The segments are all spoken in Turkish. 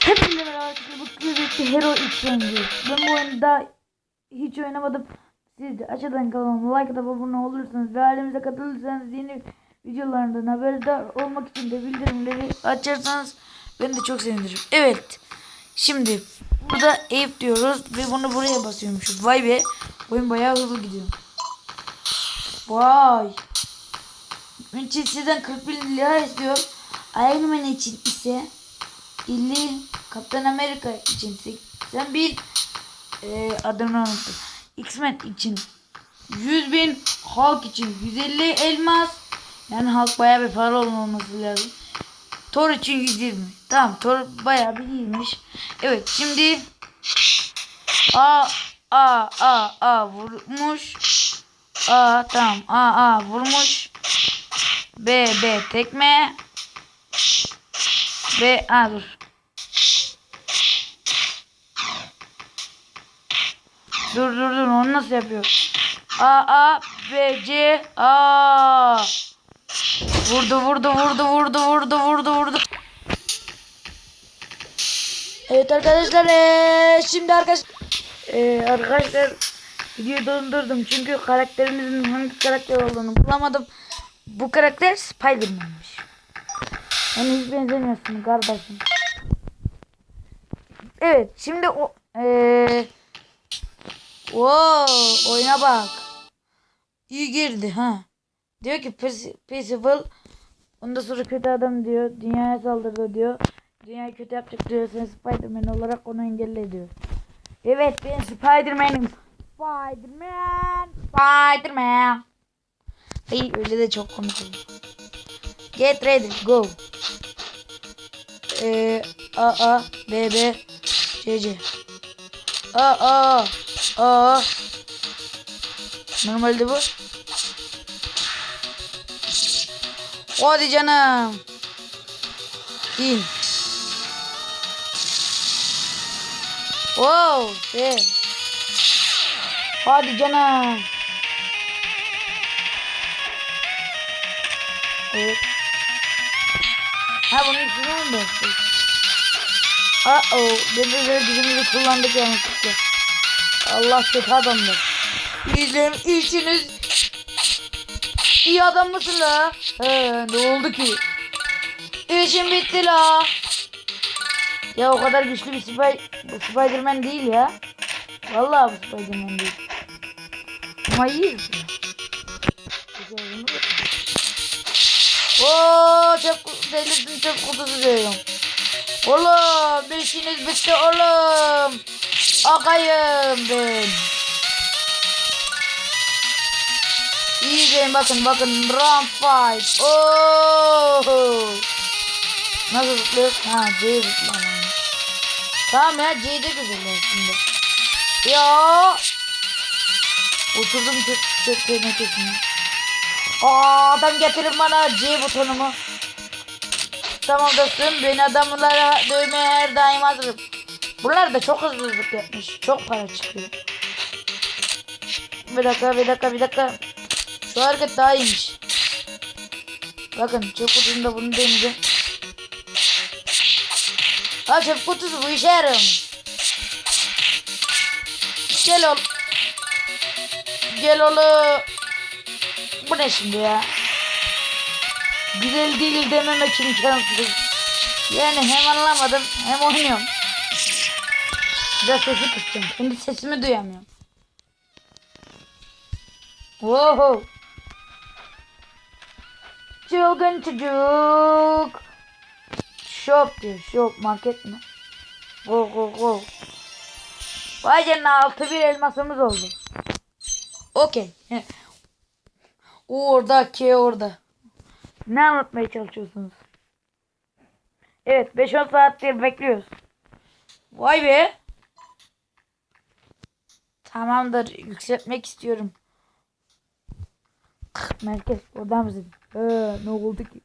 Hepinize merhaba arkadaşlar. Bu kıyafetli Hero X oynuyoruz. Ben bu oyunu daha hiç oynamadım. Siz de aşağıdan kanalıma like atıp abone olursanız ve ailemize katılırsanız yeni videolarından haberdar olmak için de bildirimleri açarsanız beni de çok sevinirim. Evet. Şimdi burada Eyüp diyoruz ve bunu buraya basıyormuşuz. Vay be. Oyun bayağı hızlı gidiyor. Vay. Için sizden 41 lira istiyor. Iron Man için ise 50 Kaptan Amerika için 81 e, adını unuttum. X-Men için 100 bin Hulk için 150 elmas yani Hulk bayağı bir para olmaması lazım. Thor için 120. Tamam Thor bayağı bir iyiymiş. Evet şimdi A A A A vurmuş. A tamam A A vurmuş. B B tekme. B A dur. Dur dur dur onu nasıl yapıyor? A A B C A Vurdu vurdu vurdu vurdu vurdu vurdu vurdu. Evet arkadaşlar eee, şimdi arkadaş eee, arkadaşlar videoyu dondurdum çünkü karakterimizin hangi karakter olduğunu bulamadım. Bu karakter Spiderman'miş. Yani hiç benzemiyorsun kardeşim. Evet şimdi o eee Wow, oyuna bak. İyi girdi ha. Diyor ki "Peace- peaceful. Ondan sonra kötü adam diyor. Dünyaya saldırdı diyor. Dünyayı kötü yapacak diyor. Sen Spiderman olarak onu engelle diyor. Evet ben Spiderman'im. Spiderman. Spiderman. Hayır öyle de çok konuşuyor. Get ready go. Ee, A A B B C C. A A A Normalde bu. Hadi canım. İn. Wow. Şey. Hadi canım. Evet. Ha bunun üstüne mi bastık? Uh oh. Demirleri gücümüzü kullandık yanlışlıkla. Allah kötü adamdır. Bizim işiniz iyi adam mısın la? He ne oldu ki? İşim bitti la. Ya o kadar güçlü bir spy bu Spiderman değil ya. Vallahi bu Spiderman değil. Ama iyi. Oo çöp delirdim çöp kutusu diyorum. Oğlum işiniz bitti oğlum. Akayım ben. İyi izleyin bakın bakın round fight. Oo. Nasıl zıplıyoruz? Ha C zıplama. Tamam ya C'de güzel şimdi. Ya. Oturdum çok çok tenekesini. Aa adam getirin bana C butonumu. Tamam dostum ben adamlara dövmeye her daim hazırım. Bunlar da çok hızlı hızlı yapmış. Çok para çıkıyor. Bir dakika bir dakika bir dakika. Şu hareket daha iyiymiş. Bakın çöp kutusunda bunu deneyeceğim. Ha çöp kutusu bu işe yarar. Gel ol. Gel oğlum. Bu ne şimdi ya? Güzel değil dememek imkansız. Yani hem anlamadım hem oynuyorum. Biraz sesi kısacağım. Kendi sesimi duyamıyorum. Wow. Çılgın çocuk. Shop diyor. Shop market mi? Go go go. Vay canına altı bir elmasımız oldu. Okey. Orada K orada. Ne anlatmaya çalışıyorsunuz? Evet 5-10 saattir bekliyoruz. Vay be. Tamamdır yükseltmek istiyorum. Merkez oradan mısın? Ee, ne oldu ki?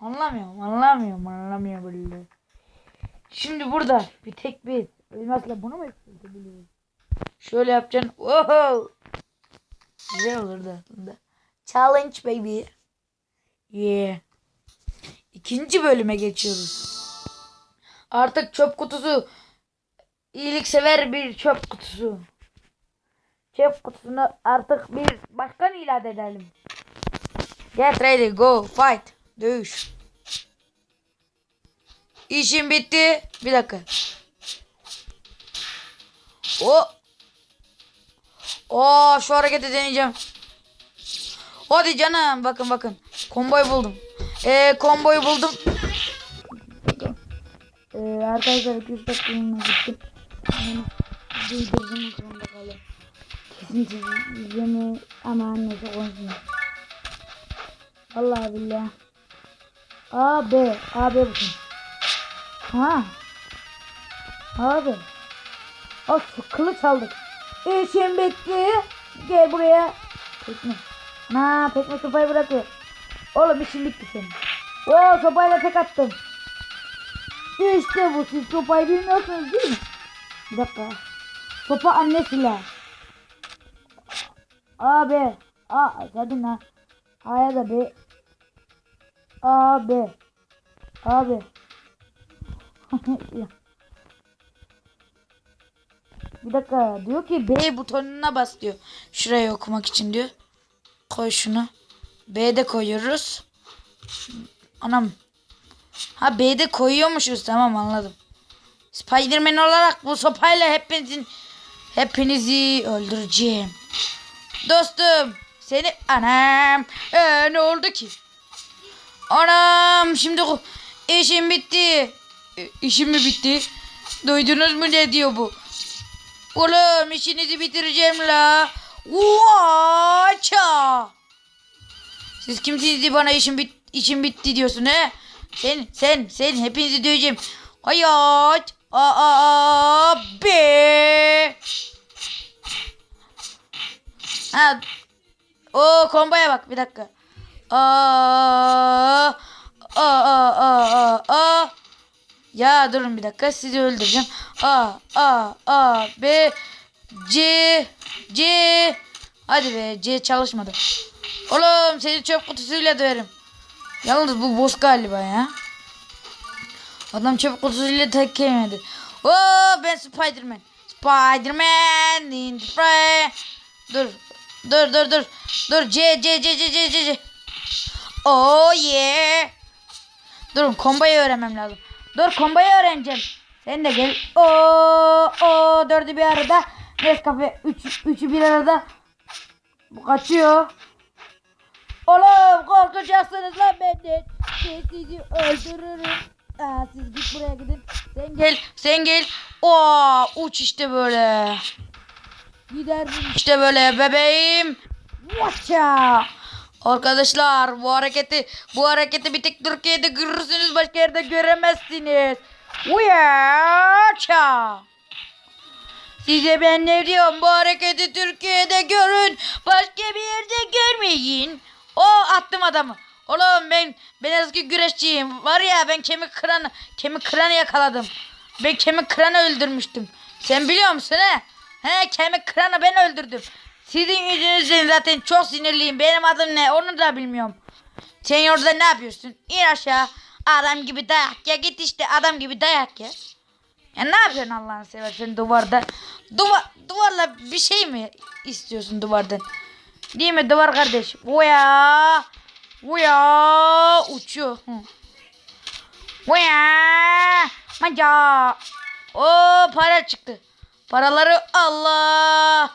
Anlamıyorum anlamıyorum anlamıyorum böyle. Şimdi burada bir tek bir elmasla bunu mu yükseltebiliyoruz? Şöyle yapacaksın. Oho. Güzel olurdu aslında. Challenge baby. Yeah. ikinci bölüme geçiyoruz. Artık çöp kutusu iyiliksever bir çöp kutusu. Çöp kutusunu artık bir başkan ilan edelim. Get ready, go, fight. Dövüş. İşim bitti. Bir dakika. O. Oo şu hareketi deneyeceğim. Hadi canım bakın bakın. Komboy buldum. Ee, komboyu buldum. Ee, arkadaşlar 200 dakikalığına gittim. Yani duydurduğum zorunda kaldım. Kesin siz izlemi ama annesi konuşmuyor. Allah billah. A B A B bakın. Ha. Abi. Şu kılıç aldık. İşim bitti. Gel buraya. Pekme. Na pekme sopayı bırakıyor. Oğlum işin bitti senin. Oo sopayla tek attım. İşte bu siz sopayı bilmiyorsunuz değil mi? Bir dakika. Sopa anne silah. Abi. A hadi lan. A'ya da B. Abi. Abi. Bir dakika diyor ki B butonuna bas diyor. Şuraya okumak için diyor. Koy şunu. B'de koyuyoruz. Anam. Ha B'de koyuyormuşuz tamam anladım. Spiderman olarak bu sopayla hepinizin hepinizi öldüreceğim. Dostum seni anam ee, ne oldu ki? Anam şimdi işim bitti. E, işim mi bitti? Duydunuz mu ne diyor bu? Oğlum işinizi bitireceğim la. Vaça. Siz kimsiniz diye bana işim bit işim bitti diyorsun he? Sen sen sen hepinizi döveceğim. Hayat. Aa be. Ha. O komboya bak bir dakika. Aa. Aa aa aa aa. Ya durun bir dakika sizi öldüreceğim. A A A B C C Hadi be C çalışmadı. Oğlum seni çöp kutusuyla döverim. Yalnız bu boss galiba ya. Adam çöp kutusuyla tek yemedi. Oo ben Spiderman. Spiderman in the fray. Dur. Dur dur dur. Dur C C C C C C. Oh yeah. Durun kombayı öğrenmem lazım. Dur kombayı öğreneceğim. Sen de gel. O o dördü bir arada. Nescafe üç, üçü bir arada. Bu kaçıyor. Oğlum korkacaksınız lan benden. Ben sizi öldürürüm. Aa, siz git buraya gidin. Sen gel. Sen gel. Oo uç işte böyle. Gidersin işte böyle bebeğim. Vaça. Arkadaşlar bu hareketi bu hareketi bir tek Türkiye'de görürsünüz başka yerde göremezsiniz. Uyaça. Size ben ne diyorum bu hareketi Türkiye'de görün başka bir yerde görmeyin. O attım adamı. Oğlum ben ben eski güreşçiyim. Var ya ben kemik kıranı kemik kıranı yakaladım. Ben kemik kıranı öldürmüştüm. Sen biliyor musun he? He kemik kıranı ben öldürdüm. Sizin yüzünüzden zaten çok sinirliyim. Benim adım ne onu da bilmiyorum. Sen orada ne yapıyorsun? İn aşağı. Adam gibi dayak ya git işte adam gibi dayak ya. Ya ne yapıyorsun Allah'ını seversen duvarda? Duvar, duvarla bir şey mi istiyorsun duvardan? Değil mi duvar kardeş? Uya. Uya. Uçuyor. Hı. Uya. Maca. O para çıktı. Paraları Allah.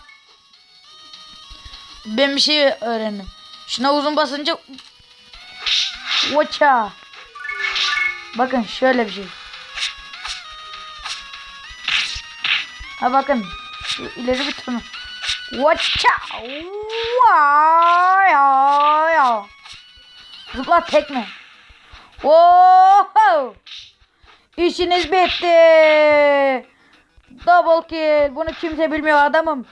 Ben bir şey öğrendim. Şuna uzun basınca Vaça. Bakın şöyle bir şey. Ha bakın. Şu ileri bir. Vay ya. Zıpla tekme. Oho. İşiniz bitti. Double kill. Bunu kimse bilmiyor adamım.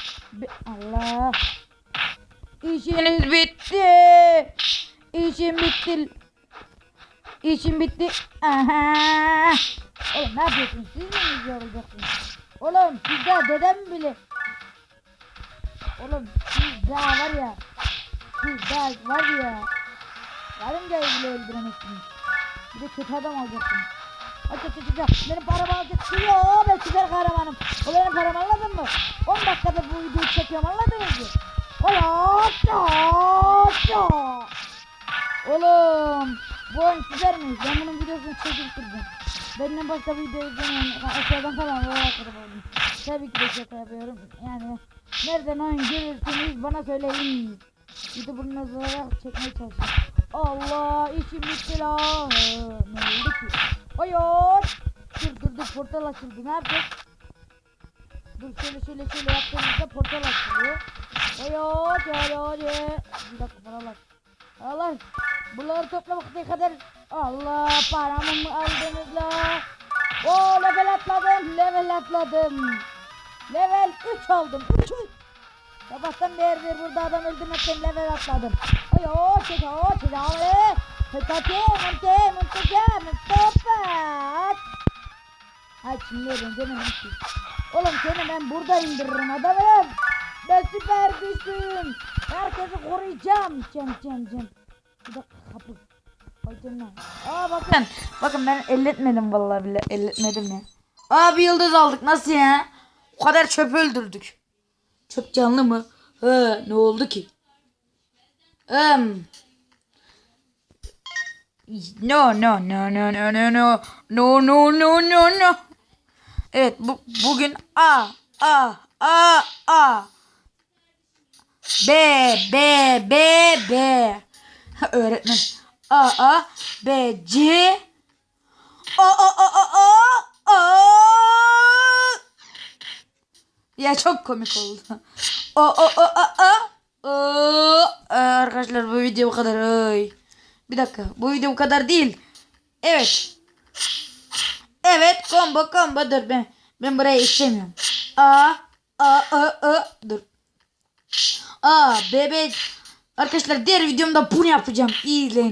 Allah. İşiniz bitti. İşim bitti. İşim bitti. Aha. Oğlum ne yapıyorsun? Siz mi yorulacaksınız? Oğlum daha dedem bile. Oğlum daha var ya. Daha var ya. Karıncayı bile öldüremezsiniz. Bir de kötü adam alacaksın. Aç aç aç aç. Benim paramı alacaksın. Yo ben süper kahramanım. O benim paramı anladın mı? 10 dakikada bu videoyu çekiyorum anladınız mı? Hayata. Oğlum. Bu oyun süper mi? Ben bunun videosunu çekip durdum. Benden başka video izlemeyin. Aşağıdan falan olarak oldum. Tabii ki de şaka yapıyorum. Yani nereden oyun görürsünüz bana söyleyin. Bunu olarak çekmeye çalışıyorum. Allah içim bitti la. Ne oldu ki? Hayır. Dur portal açıldı. Ne yapacağız? Dur şöyle şöyle şöyle yaptığımızda portal açılıyor. Hayır hayır. Bir dakika paralar. Paralar. Bunları toplamak ne kadar? Allah paramı mı aldınız la? Oo level atladım. Level atladım. Level 3 oldum. 3 Sabahtan beridir burada adam öldürmekten level atladım. Ay o çek o çek abi. Pekate monte monte monte Ay yerim demedim ki. Oğlum seni ben burada indiririm adamım. Ben süper güçlüyüm. Herkesi koruyacağım. Cem cem cem. Bir dakika kapı. Canına. Aa bakın. Bakın ben elletmedim vallahi bile elletmedim ya. Aa bir yıldız aldık nasıl ya? O kadar çöp öldürdük. Çöp canlı mı? He, ne oldu ki? Um. No no no no no no no no no no no no. Evet bu bugün A A A A B B B B öğretmen A A B C A A A A A A ya çok komik oldu. O o o o. o. Ee, Arkadaşlar bu video bu kadar. Ay. Bir dakika. Bu video bu kadar değil. Evet. Evet combo combo dur ben ben burayı istemiyorum. A A A A dur. A B B Arkadaşlar diğer videomda bunu yapacağım. İyi izleyin.